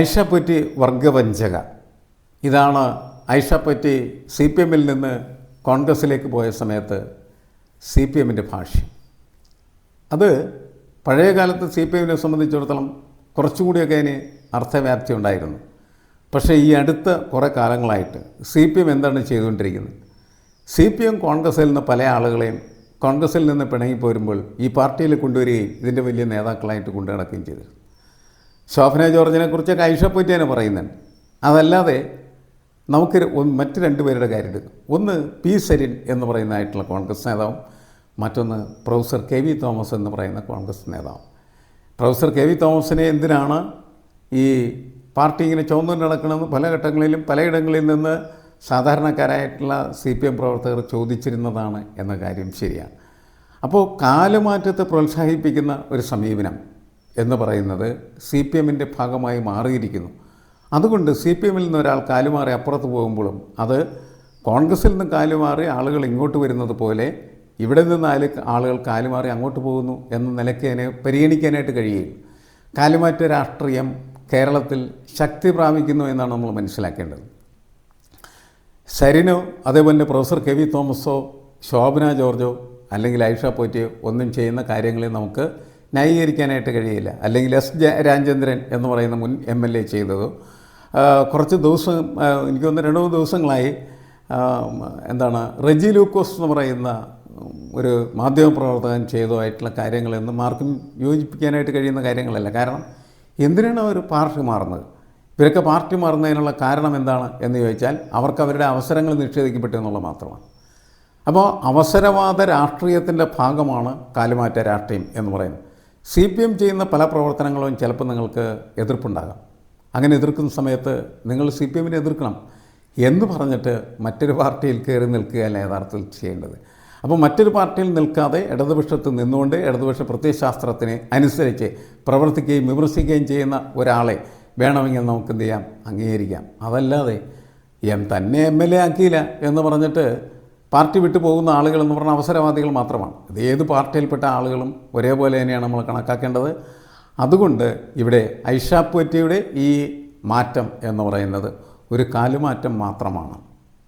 ഐഷപ്പറ്റി വർഗവഞ്ചക. ഇതാണ് ഐഷപ്പറ്റി C P എമ്മിൽ നിന്ന് കോൺഗ്രസ്സിലേക്ക് പോയ സമയത്ത് സി പി എമ്മിന്റെ ഭാഷ്യം അത് പഴയ കാലത്ത് സി പി എമ്മിനെ സംബന്ധിച്ചിടത്തോളം കുറച്ചുകൂടിയൊക്കെ അതിന് അർത്ഥവ്യാപ്തി ഉണ്ടായിരുന്നു. പക്ഷേ ഈ അടുത്ത കുറേ കാലങ്ങളായിട്ട് സി പി എം എന്താണ് ചെയ്തുകൊണ്ടിരിക്കുന്നത്? സി പി എം കോൺഗ്രസ്സിൽ നിന്ന് പല ആളുകളെയും കോൺഗ്രസ്സിൽ നിന്ന് പിണങ്ങി പോരുമ്പോൾ ഈ പാർട്ടിയിൽ കൊണ്ടുവരികയും ഇതിന്റെ വലിയ നേതാക്കളായിട്ട് കൊണ്ടു നടക്കുകയും ചെയ്തു. ശോഭന ജോർജിനെ ഐഷപ്പറ്റി തന്നെ പറയുന്നുണ്ട് അതല്ലാതെ നമുക്ക് മറ്റ് രണ്ട് പേരുടെ കാര്യം എടുക്കും ഒന്ന് പി സരിൻ എന്ന് പറയുന്നതായിട്ടുള്ള കോൺഗ്രസ് നേതാവും മറ്റൊന്ന് പ്രൊഫസർ കെ വി തോമസ് എന്ന് പറയുന്ന കോൺഗ്രസ് നേതാവും. പ്രൊഫസർ കെ വി തോമസിനെ എന്തിനാണ് ഈ പാർട്ടി ഇങ്ങനെ ചുവന്നുകൊണ്ട് നടക്കണമെന്ന് പല ഘട്ടങ്ങളിലും പലയിടങ്ങളിൽ നിന്ന് സാധാരണക്കാരായിട്ടുള്ള സി പി എം പ്രവർത്തകർ ചോദിച്ചിരുന്നതാണ് എന്ന കാര്യം ശരിയാണ്. അപ്പോൾ കാലമാറ്റത്തെ പ്രോത്സാഹിപ്പിക്കുന്ന ഒരു സമീപനം എന്ന് പറയുന്നത് സി പി എമ്മിന്റെ ഭാഗമായി മാറിയിരിക്കുന്നു. അതുകൊണ്ട് സി പി എമ്മിൽ നിന്ന് ഒരാൾ കാലുമാറി അപ്പുറത്ത് പോകുമ്പോഴും അത് കോൺഗ്രസിൽ നിന്ന് കാലുമാറി ആളുകൾ ഇങ്ങോട്ട് വരുന്നത് പോലെ ഇവിടെ നിന്ന് ആൽ ആളുകൾ കാലുമാറി അങ്ങോട്ട് പോകുന്നു എന്ന നിലയ്ക്ക് അതിനെ പരിഗണിക്കാനായിട്ട് കഴിയില്ല കാലുമാറ്റ രാഷ്ട്രീയം കേരളത്തിൽ ശക്തി പ്രാപിക്കുന്നു എന്നാണ് നമ്മൾ മനസ്സിലാക്കേണ്ടത്. സരിനോ അതേപോലെ പ്രൊഫസർ കെ വി തോമസോ ശോഭന ജോർജോ അല്ലെങ്കിൽ ഐഷ പോറ്റിയോ ഒന്നും ചെയ്യുന്ന കാര്യങ്ങളെ നമുക്ക് ന്യായീകരിക്കാനായിട്ട് കഴിയില്ല. അല്ലെങ്കിൽ എസ് ജ രാജേന്ദ്രൻ എന്ന് പറയുന്ന മുൻ എം എൽ എ ചെയ്തതോ കുറച്ച് ദിവസം എനിക്ക് തോന്നുന്നു രണ്ട് മൂന്ന് ദിവസങ്ങളായി എന്താണ് റെജി ലൂക്കോസ് എന്ന് പറയുന്ന ഒരു മാധ്യമപ്രവർത്തകൻ ചെയ്തതായിട്ടുള്ള കാര്യങ്ങളെന്നും ആർക്കും യോജിപ്പിക്കാനായിട്ട് കഴിയുന്ന കാര്യങ്ങളല്ല. കാരണം എന്തിനാണ് അവർ പാർട്ടി മാറുന്നത്? ഇവരൊക്കെ പാർട്ടി മാറുന്നതിനുള്ള കാരണം എന്താണ് എന്ന് ചോദിച്ചാൽ അവർക്ക് അവരുടെ അവസരങ്ങൾ നിഷേധിക്കപ്പെട്ടു എന്നുള്ളത് മാത്രമാണ്. അപ്പോൾ അവസരവാദ രാഷ്ട്രീയത്തിന്റെ ഭാഗമാണ് കാലുമാറ്റ രാഷ്ട്രീയം എന്ന് പറയുന്നത്. സി പി എം ചെയ്യുന്ന പല പ്രവർത്തനങ്ങളും ചിലപ്പോൾ നിങ്ങൾക്ക് എതിർപ്പുണ്ടാകാം. അങ്ങനെ എതിർക്കുന്ന സമയത്ത് നിങ്ങൾ സി പി എമ്മിനെ എതിർക്കണം എന്ന് പറഞ്ഞിട്ട് മറ്റൊരു പാർട്ടിയിൽ കയറി നിൽക്കുകയല്ല യഥാർത്ഥത്തിൽ ചെയ്യേണ്ടത്. അപ്പോൾ മറ്റൊരു പാർട്ടിയിൽ നിൽക്കാതെ ഇടതുപക്ഷത്ത് നിന്നുകൊണ്ട് ഇടതുപക്ഷ പ്രത്യയശാസ്ത്രത്തിന് അനുസരിച്ച് പ്രവർത്തിക്കുകയും വിമർശിക്കുകയും ചെയ്യുന്ന ഒരാളെ വേണമെങ്കിൽ നമുക്ക് എന്ത് ചെയ്യാം? അംഗീകരിക്കാം. അതല്ലാതെ എം തന്നെ എം എൽ എ ആക്കിയില്ല എന്ന് പറഞ്ഞിട്ട് പാർട്ടി വിട്ടു പോകുന്ന ആളുകൾ എന്ന് പറഞ്ഞാൽ അവസരവാദികൾ മാത്രമാണ്. ഇത് ഏത് പാർട്ടിയിൽപ്പെട്ട ആളുകളും ഒരേപോലെ തന്നെയാണ് നമ്മൾ കണക്കാക്കേണ്ടത്. അതുകൊണ്ട് ഇവിടെ ഐഷാപ്പുറ്റിയുടെ ഈ മാറ്റം എന്ന് പറയുന്നത് ഒരു കാലുമാറ്റം മാത്രമാണ്.